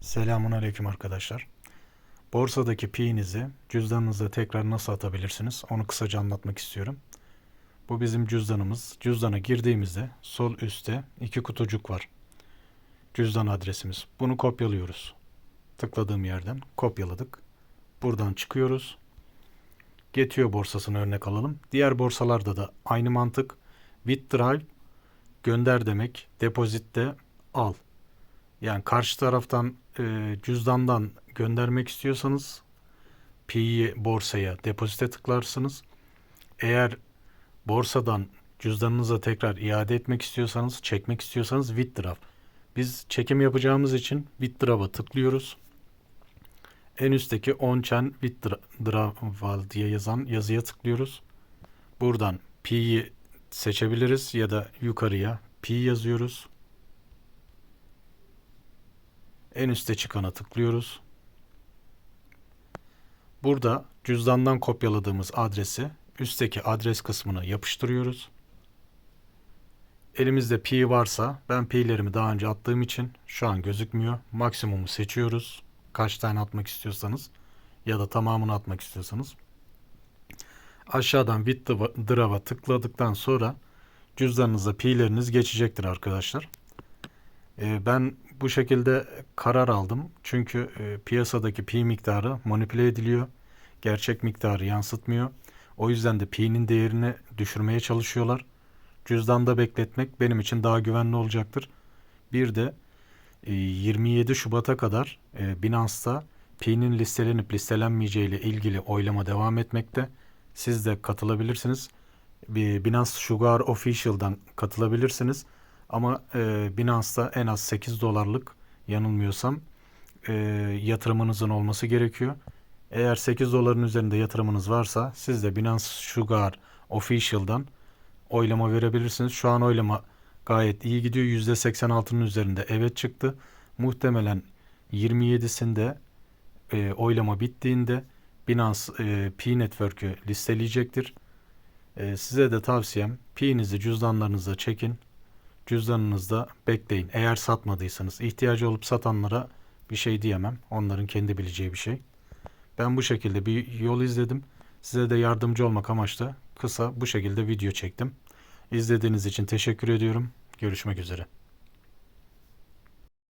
Selamun Aleyküm arkadaşlar. Borsadaki pi'nizi cüzdanınıza tekrar nasıl atabilirsiniz? Onu kısaca anlatmak istiyorum. Bu bizim cüzdanımız. Cüzdana girdiğimizde sol üstte iki kutucuk var. Cüzdan adresimiz. Bunu kopyalıyoruz. Tıkladığım yerden kopyaladık. Buradan çıkıyoruz. Getio borsasını örnek alalım. Diğer borsalarda da aynı mantık. Withdraw gönder demek. Depozitte al. Yani karşı taraftan e, cüzdandan göndermek istiyorsanız Pi'yi borsaya depozite tıklarsınız. Eğer borsadan cüzdanınıza tekrar iade etmek istiyorsanız, çekmek istiyorsanız withdraw. Biz çekim yapacağımız için withdraw'a tıklıyoruz. En üstteki on-chain withdrawal diye yazan yazıya tıklıyoruz. Buradan Pi'yi seçebiliriz ya da yukarıya Pi yazıyoruz. En üste çıkana tıklıyoruz. Burada cüzdandan kopyaladığımız adresi üstteki adres kısmına yapıştırıyoruz. Elimizde pi varsa ben pi'lerimi daha önce attığım için şu an gözükmüyor. Maksimumu seçiyoruz. Kaç tane atmak istiyorsanız ya da tamamını atmak istiyorsanız. Aşağıdan withdraw'a tıkladıktan sonra cüzdanınıza pi'leriniz geçecektir arkadaşlar. Ee, ben bu şekilde karar aldım. Çünkü e, piyasadaki pi miktarı manipüle ediliyor. Gerçek miktarı yansıtmıyor. O yüzden de pi'nin değerini düşürmeye çalışıyorlar. Cüzdanda bekletmek benim için daha güvenli olacaktır. Bir de e, 27 Şubat'a kadar e, Binance'da pi'nin listelenip listelenmeyeceği ile ilgili oylama devam etmekte. Siz de katılabilirsiniz. Binance Sugar Official'dan katılabilirsiniz. Ama e, Binance'da en az 8 dolarlık yanılmıyorsam e, yatırımınızın olması gerekiyor. Eğer 8 doların üzerinde yatırımınız varsa siz de Binance Sugar Official'dan oylama verebilirsiniz. Şu an oylama gayet iyi gidiyor. %86'nın üzerinde evet çıktı. Muhtemelen 27'sinde e, oylama bittiğinde Binance e, P Network'ü listeleyecektir. E, size de tavsiyem Pi'nizi cüzdanlarınıza çekin cüzdanınızda bekleyin. Eğer satmadıysanız ihtiyacı olup satanlara bir şey diyemem. Onların kendi bileceği bir şey. Ben bu şekilde bir yol izledim. Size de yardımcı olmak amaçlı kısa bu şekilde video çektim. İzlediğiniz için teşekkür ediyorum. Görüşmek üzere.